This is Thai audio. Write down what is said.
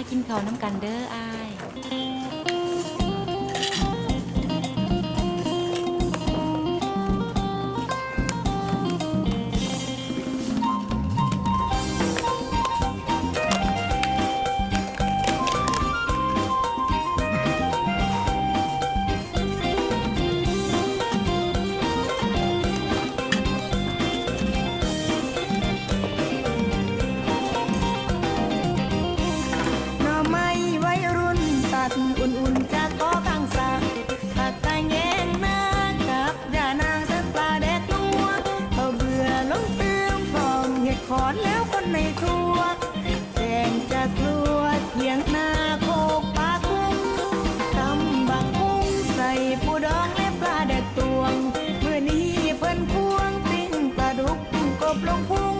ากินข้าวน้ำกันเด้ออาย ดอุ่นๆจากกอข้างสาผักกาแยงนากับยานางสักปลาแดกนัวเขาเบื่อลงเติมพร้อมเห็ดขอนแล้วคนในทัวแกงจะกลัวเถียงนาโคกปลาคุ้งตำบักคุ้งใส่ปูดองและปลาแดกตวงเมื่อนี้เพิ่นควงปิ้งปลาดุกกบลงพุง